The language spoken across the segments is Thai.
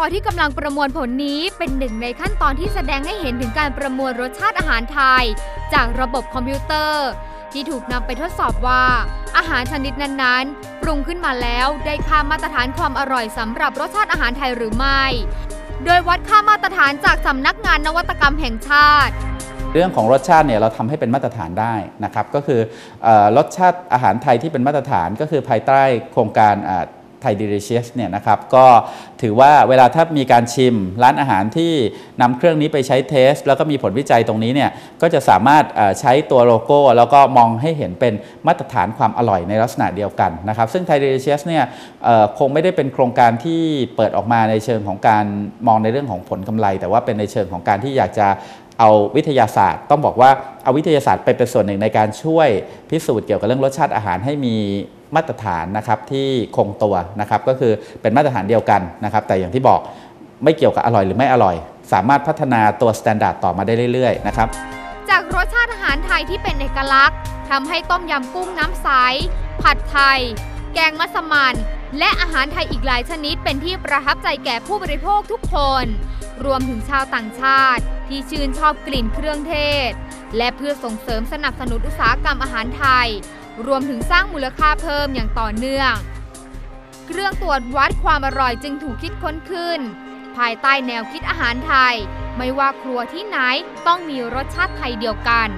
อที่กำลังประมวลผลนี้เป็นหนึ่งในขั้นตอนที่แสดงให้เห็นถึงการประมวลรสชาติอาหารไทย จากระบบคอมพิวเตอร์ ที่ถูกนำไปทดสอบว่า อาหารชนิดนั้นๆ ปรุงขึ้นมาแล้วได้ค่ามาตรฐานความอร่อยสำหรับรสชาติอาหารไทยหรือไม่ โดยวัดค่ามาตรฐานจากสำนักงานนวัตกรรมแห่งชาติเรื่องของรสชาติเนี่ยเราทำให้เป็นมาตรฐานได้นะครับก็คืออรสชาติอาหารไทยที่เป็นมาตรฐานก็คือภายใต้โครงการ ไทยดิลิเชียสเนี่ยนะครับก็ถือว่าเวลาถ้ามีการชิมร้านอาหารที่นำเครื่องนี้ไปใช้เทส แล้วก็มีผลวิจัยตรงนี้เนี่ยก็จะสามารถใช้ตัวโลโก้ แล้วก็มองให้เห็นเป็นมาตรฐานความอร่อยในลักษณะเดียวกันนะครับซึ่งไทยดิลิเชียสเนี่ยคงไม่ได้เป็นโครงการที่เปิดออกมาในเชิงของการมองในเรื่องของผลกำไร แต่ว่าเป็นในเชิงของการที่อยากจะเอาวิทยาศาสตร์ต้องบอกว่าเอาวิทยาศาสตร์ไปเป็นส่วนหนึ่งในการช่วยพิสูจน์เกี่ยวกับเรื่องรสชาติอาหารให้มี มาตรฐานนะครับที่คงตัวนะครับก็คือเป็นมาตรฐานเดียวกันนะครับแต่อย่างที่บอกไม่เกี่ยวกับอร่อยหรือไม่อร่อย สามารถพัฒนาตัวสแตนดาร์ดต่อมาได้เรื่อยๆนะครับจากรสชาติอาหารไทยที่เป็นเอกลักษณ์ทำให้ต้มยำกุ้งน้ำใส ผัดไทย แกงมัสมั่นและอาหารไทยอีกหลายชนิดเป็นที่ประทับใจแก่ผู้บริโภคทุกคน รวมถึงชาวต่างชาติ ที่ชื่นชอบกลิ่นเครื่องเทศ และเพื่อส่งเสริมสนับสนุนอุตสาหกรรมอาหารไทย รวมถึงสร้างมูลค่าเพิ่มอย่างต่อเนื่อง เครื่องตรวจวัดความอร่อยจึงถูกคิดค้นขึ้น ภายใต้แนวคิดอาหารไทย ไม่ว่าครัวที่ไหนต้องมีรสชาติไทยเดียวกัน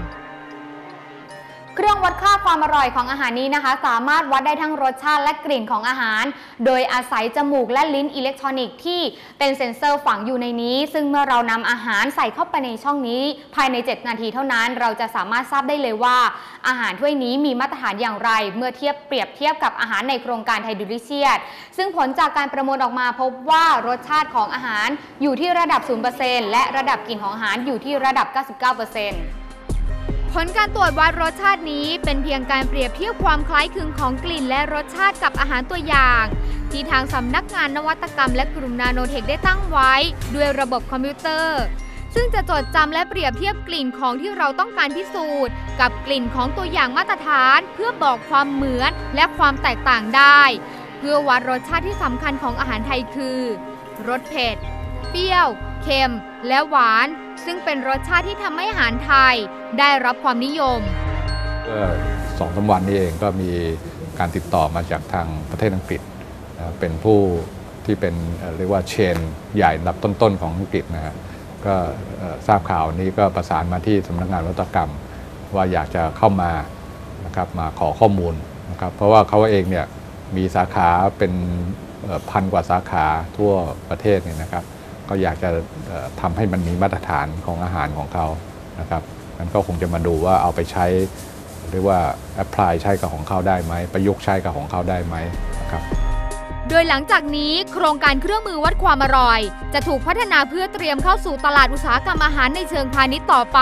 เครื่องวัดค่าความอร่อยของอาหารนี้นะคะ สามารถวัดได้ทั้งรสชาติและกลิ่นของอาหาร โดยอาศัยจมูกและลิ้นอิเล็กทรอนิกส์ที่เป็นเซ็นเซอร์ฝังอยู่ในนี้ ซึ่งเมื่อเรานำอาหารใส่เข้าไปในช่องนี้ ภายใน 7 นาทีเท่านั้น เราจะสามารถทราบได้เลยว่า อาหารถ้วยนี้มีมาตรฐานอย่างไร เมื่อเทียบเปรียบเทียบกับอาหารในโครงการไทยดูลิเชียสซึ่งผลจากการประมวลออกมาพบว่ารสชาติของอาหารอยู่ที่ระดับ 0%และระดับกลิ่นของอาหารอยู่ที่ระดับ 99% ผลการตรวจวัดรสชาตินี้เป็นเพียงการเปรียบเทียบความคล้ายคลึงของกลิ่นและรสชาติกับอาหารตัวอย่าง ที่ทางสำนักงานนวัตกรรมและกลุ่มนาโนเทคได้ตั้งไว้ ด้วยระบบคอมพิวเตอร์ ซึ่งจะจดจำและเปรียบเทียบกลิ่นของที่เราต้องการพิสูจน์ กับกลิ่นของตัวอย่างมาตรฐาน เพื่อบอกความเหมือนและความแตกต่างได้ เพื่อวัดรสชาติที่สำคัญของอาหารไทยคือรสเผ็ด เปรี้ยว เค็ม และหวาน ซึ่งเป็นรสชาติที่ทำให้อาหารไทยได้รับความนิยมเมื่อสองสามวันนี้เองก็มีการติดต่อมาจากทางประเทศอังกฤษนะเป็นผู้ที่เป็นเอ่อเรียกว่าเชนใหญ่อันดับต้นๆของอังกฤษนะฮะก็เอ่อทราบข่าวนี้ก็ประสานมาที่สำนักงานวัตกรรม ว่าอยากจะเข้ามานะครับมาขอข้อมูลนะครับเพราะว่าเขาเองเนี่ยมีสาขาเป็นเอ่อพันกว่าสาขาทั่วประเทศเนี่ยนะครับ ก็อยากจะเอ่อทำให้มันมีมาตรฐานของอาหารของเขานะครับมันก็คงจะมาดูว่าเอาไปใช้เรียกว่าแอพพลายใช้กับของเขาได้ไหมประยุกต์ใช้กับของเขาได้ไหมนะครับโดยหลังจากนี้โครงการเครื่องมือวัดความอร่อย จะถูกพัฒนาเพื่อเตรียมเข้าสู่ตลาดอุตสาหกรรมอาหารในเชิงพาณิชย์ต่อไป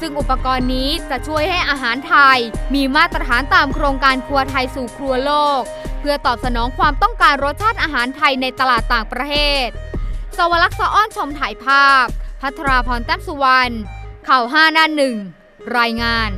ซึ่งอุปกรณ์นี้จะช่วยให้อาหารไทย มีมาตรฐานตามโครงการครัวไทยสู่ครัวโลก เพื่อตอบสนองความต้องการรสชาติอาหารไทยในตลาดต่างประเทศ สวรักษ์สะอ้อนชมถ่ายภาพ พัทราพรแต้มสุวรรณ ข่าวห้าหน้าหนึ่ง รายงาน